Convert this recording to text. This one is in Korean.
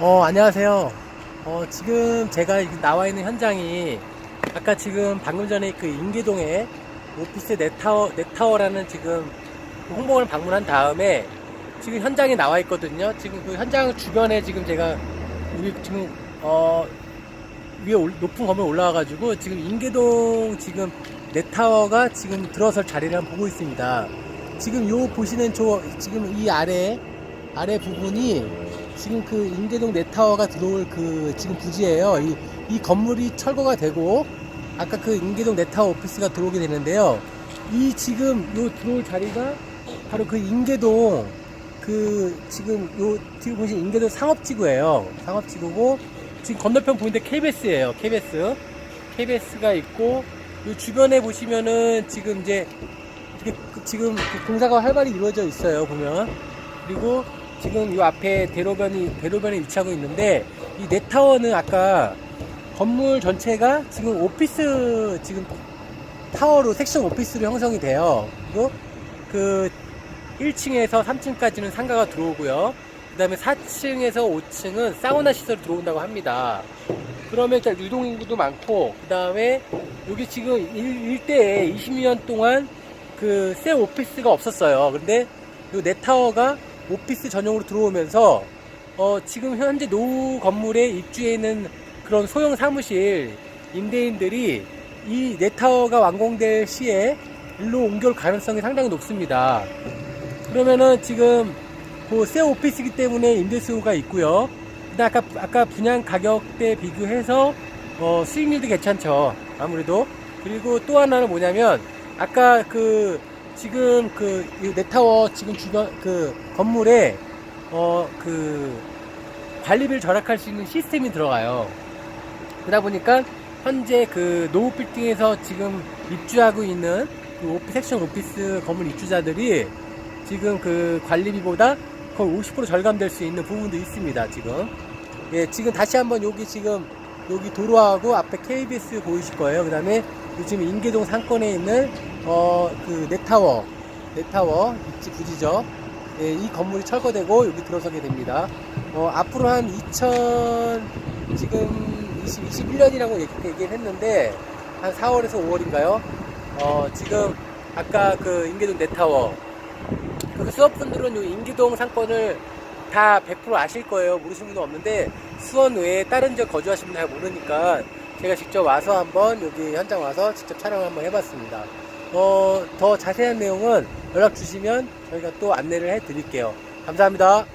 어, 안녕하세요. 어, 지금 제가 나와 있는 현장이 아까 지금 방금 전에 그 인계동에 오피스 넷타워, 넷타워라는 지금 홍보를 방문한 다음에 지금 현장에 나와 있거든요. 지금 그 현장 주변에 지금 제가 여기 지금 어, 위에 올- 높은 건물 올라와가지고 지금 인계동 지금 넷타워가 지금 들어설 자리를 보고 있습니다. 지금 요 보시는 저 지금 이 아래 아래 부분이 지금 그 인계동 넷타워가 들어올 그 지금 부지예요. 이, 이 건물이 철거가 되고 아까 그 인계동 넷타워 오피스가 들어오게 되는데요. 이 지금 요 들어올 자리가 바로 그 인계동 그 지금 요 지금 보신 인계동 상업지구예요. 상업지구고 지금 건너편 보이는데 KBS예요. KBS. KBS가 있고 요 주변에 보시면은 지금 이제 그 지금 그 공사가 활발히 이루어져 있어요. 보면 그리고 지금 이 앞에 대로변이 대로변에 위치하고 있는데 이 넷타워는 아까 건물 전체가 지금 오피스 지금 타워로 섹션 오피스로 형성이 돼요. 그리고 그 1층에서 3층까지는 상가가 들어오고요. 그 다음에 4층에서 5층은 사우나 시설이 들어온다고 합니다. 그러면 일단 유동인구도 많고, 그 다음에 여기 지금 일, 일대에 20년 동안 그 새 오피스가 없었어요. 근데 이 넷타워가 오피스 전용으로 들어오면서 어, 지금 현재 노후 건물에 입주해 있는 그런 소형 사무실 임대인들이 이 넷타워가 완공될 시에 일로 옮겨올 가능성이 상당히 높습니다. 그러면은 지금 그새 오피스이기 때문에 임대수요가 있고요. 근데 아까 아까 분양 가격대 비교해서 어, 수익률도 괜찮죠. 아무래도 그리고 또 하나는 뭐냐면 아까 그 지금 그이 넷타워 지금 주변 그 건물에 어 그 관리비를 절약할 수 있는 시스템이 들어가요. 그러다 보니까 현재 그 노후 빌딩에서 지금 입주하고 있는 그 오피 섹션 오피스 건물 입주자들이 지금 그 관리비보다 거의 50% 절감될 수 있는 부분도 있습니다. 지금 예 지금 다시 한번 여기 지금 여기 도로하고 앞에 KBS 보이실 거예요. 그 다음에 지금 인계동 상권에 있는 어그 넷타워 넷타워 입지 부지죠. 예, 이 건물이 철거되고 여기 들어서게 됩니다. 어, 앞으로 한 2000 지금 20, 21년이라고 얘기, 얘기를 했는데 한 4월에서 5월인가요? 어, 지금 아까 그 인계동 넷타워 그 수업분들은 요 인계동 상권을 다 100% 아실 거예요. 모르시는 분은 없는데 수원 외에 다른 지역 거주하시는 분잘 모르니까 제가 직접 와서 한번 여기 현장 와서 직접 촬영을 한번 해봤습니다. 어, 더 자세한 내용은 연락 주시면 저희가 또 안내를 해 드릴게요. 감사합니다.